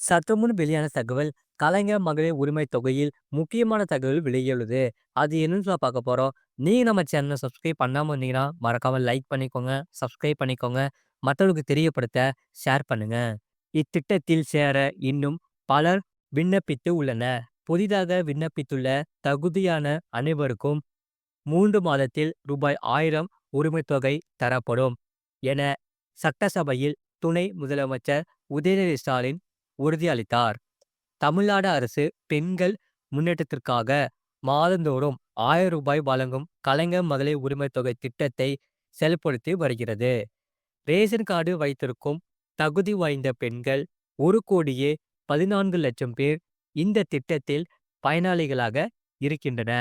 சற்றுமுன் வெளியான தகவல் கலைஞர் மகளிர் உரிமை தொகையில் முக்கியமான தகவல் வெளியுள்ளது அது என்னன்னு சொல்ல பார்க்க போறோம். நீங்க நம்ம சேனலை சப்ஸ்கிரைப் பண்ணாம இருந்தீங்கன்னா மறக்காம லைக் பண்ணிக்கோங்க சப்ஸ்கிரைப் பண்ணிக்கோங்க. மற்றவர்களுக்கு தெரியப்படுத்த ஷேர் பண்ணுங்க. இத்திட்டத்தில் சேர இன்னும் பலர் விண்ணப்பித்து உள்ளனர். புதிதாக விண்ணப்பித்துள்ள தகுதியான அனைவருக்கும் மூன்று மாதத்தில் ரூபாய் ஆயிரம் உரிமைத்தொகை தொகை தரப்படும். என சட்டசபையில் துணை முதலமைச்சர் உதயநிதி ஸ்டாலின் உறுதியளித்தார் தமிழ்நாடு அரசு பெண்கள் முன்னேற்றத்திற்காக மாதந்தோறும் ஆயிரம் ரூபாய் வழங்கும் கலைஞர் மகளிர் உரிமை தொகை திட்டத்தை செயல்படுத்தி வருகிறது. ரேஷன் கார்டு வைத்திருக்கும் தகுதி வாய்ந்த பெண்கள் ஒரு கோடியே பதினான்கு லட்சம் பேர் இந்த திட்டத்தில் பயனாளிகளாக இருக்கின்றன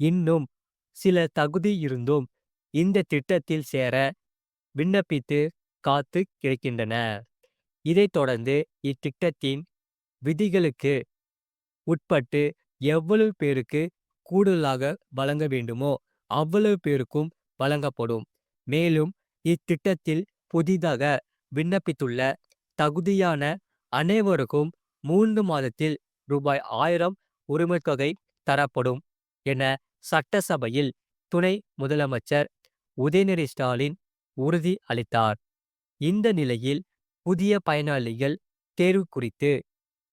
இன்னும் சில தகுதி இருந்தும் இந்த திட்டத்தில் சேர விண்ணப்பித்து காத்து கிடைக்கின்றன இதைத் தொடர்ந்து இத்திட்டத்தின் விதிகளுக்கு உட்பட்டு எவ்வளவு பேருக்கு கூடுதலாக வழங்க வேண்டுமோ அவ்வளவு பேருக்கும் வழங்கப்படும். மேலும் இத்திட்டத்தில் புதிதாக விண்ணப்பித்துள்ள தகுதியான அனைவருக்கும் மூன்று மாதத்தில் ரூபாய் ஆயிரம் உரிமைத்தொகை தரப்படும் என சட்டசபையில் துணை முதலமைச்சர் உதயநிதி ஸ்டாலின் உறுதி அளித்தார். இந்த நிலையில் புதிய பயனாளிகள் தேர்வு குறித்து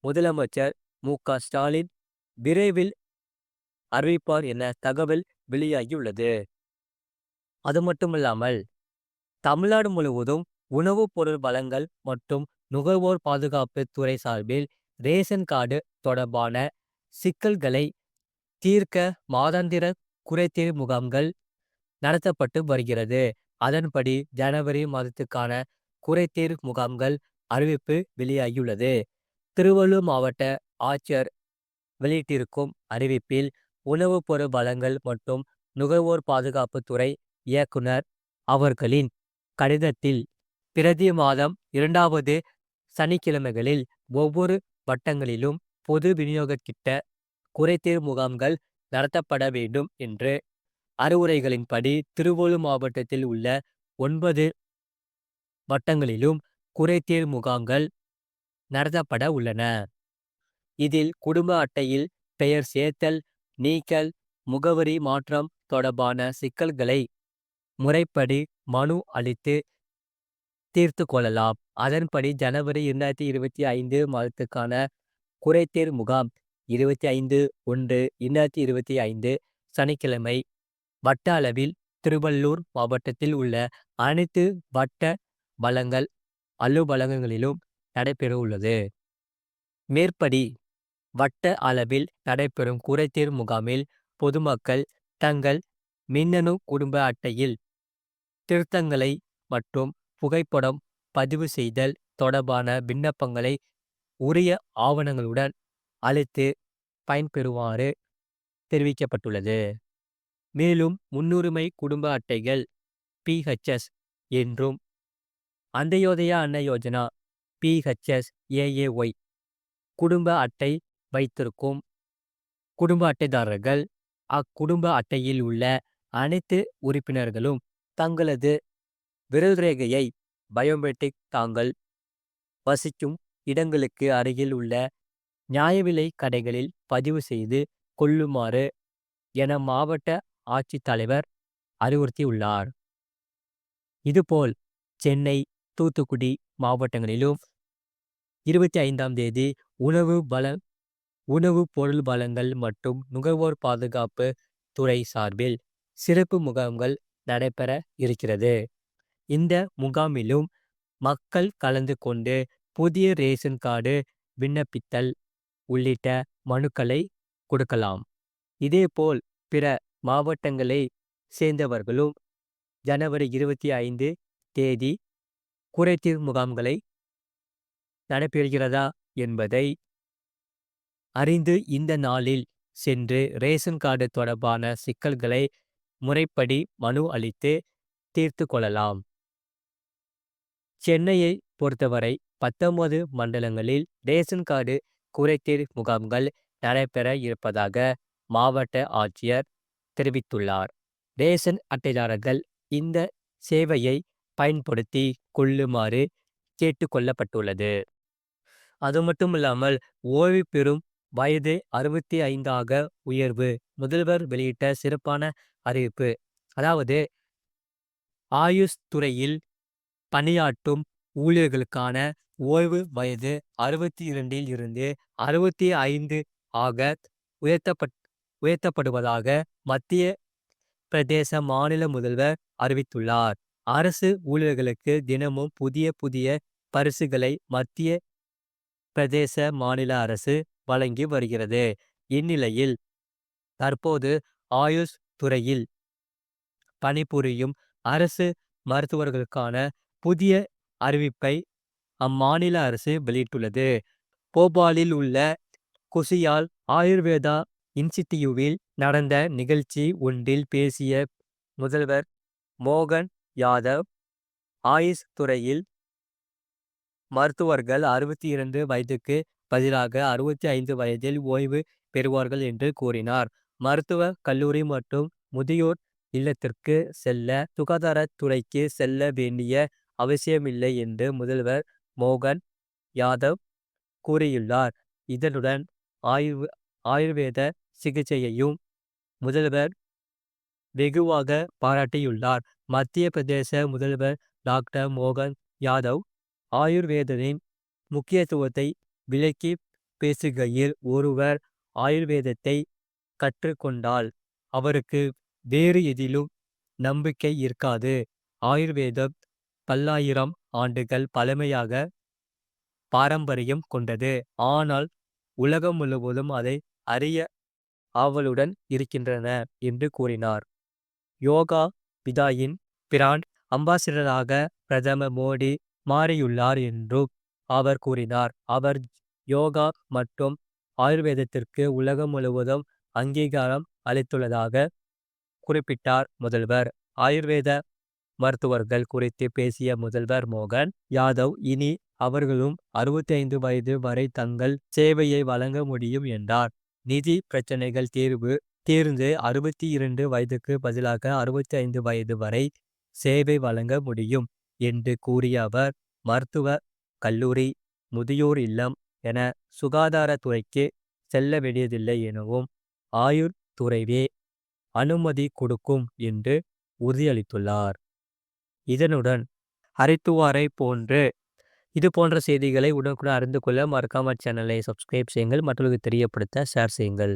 முதலமைச்சர் மு. க. ஸ்டாலின் விரைவில் அறிவிப்பார் என தகவல் வெளியாகியுள்ளது. அது மட்டுமில்லாமல் தமிழ்நாடு முழுவதும் உணவுப் பொருள் வழங்கல் மற்றும் நுகர்வோர் பாதுகாப்பு துறை சார்பில் ரேஷன் கார்டு தொடர்பான சிக்கல்களை தீர்க்க மாதாந்திர குறைதீர் முகாம்கள் நடத்தப்பட்டு வருகிறது. அதன்படி ஜனவரி மாதத்துக்கான குறைதீர் முகாம்கள் அறிவிப்பு வெளியாகியுள்ளது. திருவள்ளூர் மாவட்ட ஆட்சியர் வெளியிட்டிருக்கும் அறிவிப்பில் உணவுப் பொருள் வளங்கள் மற்றும் நுகர்வோர் பாதுகாப்பு துறை இயக்குனர் அவர்களின் கடிதத்தில் பிரதி மாதம் இரண்டாவது சனிக்கிழமைகளில் ஒவ்வொரு வட்டங்களிலும் பொது விநியோக கிட்ட குறைதீர் முகாம்கள் நடத்தப்பட வேண்டும் என்று அறிவுரைகளின்படி திருவள்ளூர் மாவட்டத்தில் உள்ள ஒன்பது வட்டங்களிலும் குறைதீர் முகாங்கள் நடத்தப்பட உள்ளன. இதில் குடும்ப அட்டையில் பெயர் சேர்த்தல் நீக்கல் முகவரி மாற்றம் தொடர்பான சிக்கல்களை முறைப்படி மனு அளித்து தீர்த்து கொள்ளலாம். அதன்படி ஜனவரி இரண்டாயிரத்தி இருபத்தி ஐந்து மாதத்துக்கான குறைதீர் முகாம் இருபத்தி ஐந்து ஒன்று இரண்டாயிரத்தி இருபத்தி ஐந்து சனிக்கிழமை வட்ட அளவில் திருவள்ளூர் மாவட்டத்தில் உள்ள அனைத்து வட்ட வளங்கள் அலுவலகங்களிலும் நடைபெற உள்ளது மேற்படி வட்ட அளவில் நடைபெறும் குறைதீர் முகாமில் பொதுமக்கள் தங்கள் மின்னணு குடும்ப அட்டையில் திருத்தங்களை மற்றும் புகைப்படம் பதிவு செய்தல் தொடர்பான விண்ணப்பங்களை உரிய ஆவணங்களுடன் அளித்து பயன்பெறுமாறு தெரிவிக்கப்பட்டுள்ளது. மேலும் முன்னுரிமை குடும்ப அட்டைகள் பிஹெச்எஸ் என்றும் அந்தயோதயா அன்ன யோஜனா பிஹெச்எஸ் ஏஏஒய் குடும்ப அட்டை வைத்திருக்கும் குடும்ப அட்டைதாரர்கள் அக்குடும்ப அட்டையில் உள்ள அனைத்து உறுப்பினர்களும் தங்களது விரல் ரேகையை பயோமெட்ரிக் தாங்கள் வசிக்கும் இடங்களுக்கு அருகில் உள்ள நியாய விலை கடைகளில் பதிவு செய்து கொள்ளுமாறு என மாவட்ட ஆட்சித்தலைவர் அறிவுறுத்தியுள்ளார். இதுபோல் சென்னை தூத்துக்குடி மாவட்டங்களிலும் இருபத்தி ஐந்தாம் தேதி உணவு பல உணவு பொருள் பலங்கள் மற்றும் நுகர்வோர் பாதுகாப்பு துறை சார்பில் சிறப்பு முகாம்கள் நடைபெற இருக்கிறது. இந்த முகாமிலும் மக்கள் கலந்து கொண்டு புதிய ரேஷன் கார்டு விண்ணப்பித்தல் உள்ளிட்ட மனுக்களை கொடுக்கலாம். இதேபோல் பிற மாவட்டங்களை சேர்ந்தவர்களும் ஜனவரி இருபத்தி ஐந்து தேதி குறைதீர் முகாம்களை நடைபெறுகிறதா என்பதை அறிந்து இந்த நாளில் சென்று ரேஷன் கார்டு தொடர்பான சிக்கல்களை முறைப்படி மனு அளித்து தீர்த்து கொள்ளலாம். சென்னையை பொறுத்தவரை பத்தொன்பது மண்டலங்களில் ரேஷன் கார்டு குறைதீர் முகாம்கள் நடைபெற இருப்பதாக மாவட்ட ஆட்சியர் தெரிவித்துள்ளார். ரேஷன் அட்டைதாரர்கள் இந்த சேவையை பயன்படுத்தி கொள்ளுமாறு கேட்டுக்கொள்ளப்பட்டுள்ளது அது மட்டுமில்லாமல் ஓய்வு பெறும் வயது அறுபத்தி ஐந்தாக உயர்வு முதல்வர் வெளியிட்ட சிறப்பான அறிவிப்பு. அதாவது ஆயுஷ் துறையில் பணியாற்றும் ஊழியர்களுக்கான ஓய்வு வயது அறுபத்தி இரண்டில் இருந்து அறுபத்தி ஐந்து ஆக உயர்த்தப்பட் உயர்த்தப்படுவதாக மத்திய பிரதேச மாநில முதல்வர் அறிவித்துள்ளார். அரசு ஊழியர்களுக்கு தினமும் புதிய புதிய பரிசுகளை மத்திய பிரதேச மாநில அரசு வழங்கி வருகிறது. இந்நிலையில் தற்போது ஆயுஷ் துறையில் பணிபுரியும் அரசு மருத்துவர்களுக்கான புதிய அறிவிப்பை அம்மாநில அரசு வெளியிட்டுள்ளது. போபாலில் உள்ள குசியால் ஆயுர்வேதா இன்ஸ்டிடியூவில் நடந்த நிகழ்ச்சி ஒன்றில் பேசிய முதல்வர் மோகன் யாதவ் ஆயுஷ் துறையில் மருத்துவர்கள் அறுபத்தி இரண்டு வயதுக்கு பதிலாக அறுபத்தி ஐந்து வயதில் ஓய்வு பெறுவார்கள் என்று கூறினார். மருத்துவ கல்லூரி மற்றும் முதியோர் இல்லத்திற்கு செல்ல சுகாதாரத்துறைக்கு செல்ல வேண்டிய அவசியமில்லை என்று முதல்வர் மோகன் யாதவ் கூறியுள்ளார். இதனுடன் ஆயுர்வ ஆயுர்வேத சிகிச்சையையும் முதல்வர் வெகுவாக பாராட்டியுள்ளார். மத்திய பிரதேச முதல்வர் டாக்டர் மோகன் யாதவ் ஆயுர்வேதத்தின் முக்கியத்துவத்தை விளக்கி பேசுகையில் ஒருவர் ஆயுர்வேதத்தை கற்றுக்கொண்டால் அவருக்கு வேறு எதிலும் நம்பிக்கை இருக்காது. ஆயுர்வேதம் பல்லாயிரம் ஆண்டுகள் பழமையாக பாரம்பரியம் கொண்டது. ஆனால் உலகம் முழுவதும் அதை அறிய ஆவலுடன் இருக்கின்றன என்று கூறினார். யோகா பிதாயின் பிராண்ட் அம்பாசிடராக பிரதமர் மோடி மாறியுள்ளார் என்றும் அவர் கூறினார். அவர் யோகா மற்றும் ஆயுர்வேதத்திற்கு உலகம் முழுவதும் அங்கீகாரம் அளித்துள்ளதாக குறிப்பிட்டார் முதல்வர். ஆயுர்வேத மருத்துவர்கள் குறித்து பேசிய முதல்வர் மோகன் யாதவ் இனி அவர்களும் அறுபத்தி ஐந்து வயது வரை தங்கள் சேவையை வழங்க முடியும் என்றார். நிதி பிரச்சனைகள் தீர்வு தீர்ந்து அறுபத்தி இரண்டு வயதுக்கு பதிலாக அறுபத்தி ஐந்து வயது வரை சேவை வழங்க முடியும் என்று கூறிய அவர் மருத்துவ கல்லூரி முதியோர் இல்லம் என சுகாதாரத்துறைக்கு செல்ல வேண்டியதில்லை எனவும் ஆயுர் துறைவே அனுமதி கொடுக்கும் என்று உறுதியளித்துள்ளார். இதனுடன் ஹரித்துவாரை போன்று இது போன்ற செய்திகளை உடனுக்குடன் அறிந்து கொள்ள மறக்காம சேனலை சப்ஸ்கிரைப் செய்யுங்கள். மற்றவர்களுக்கு தெரியப்படுத்த ஷேர் செய்யுங்கள்.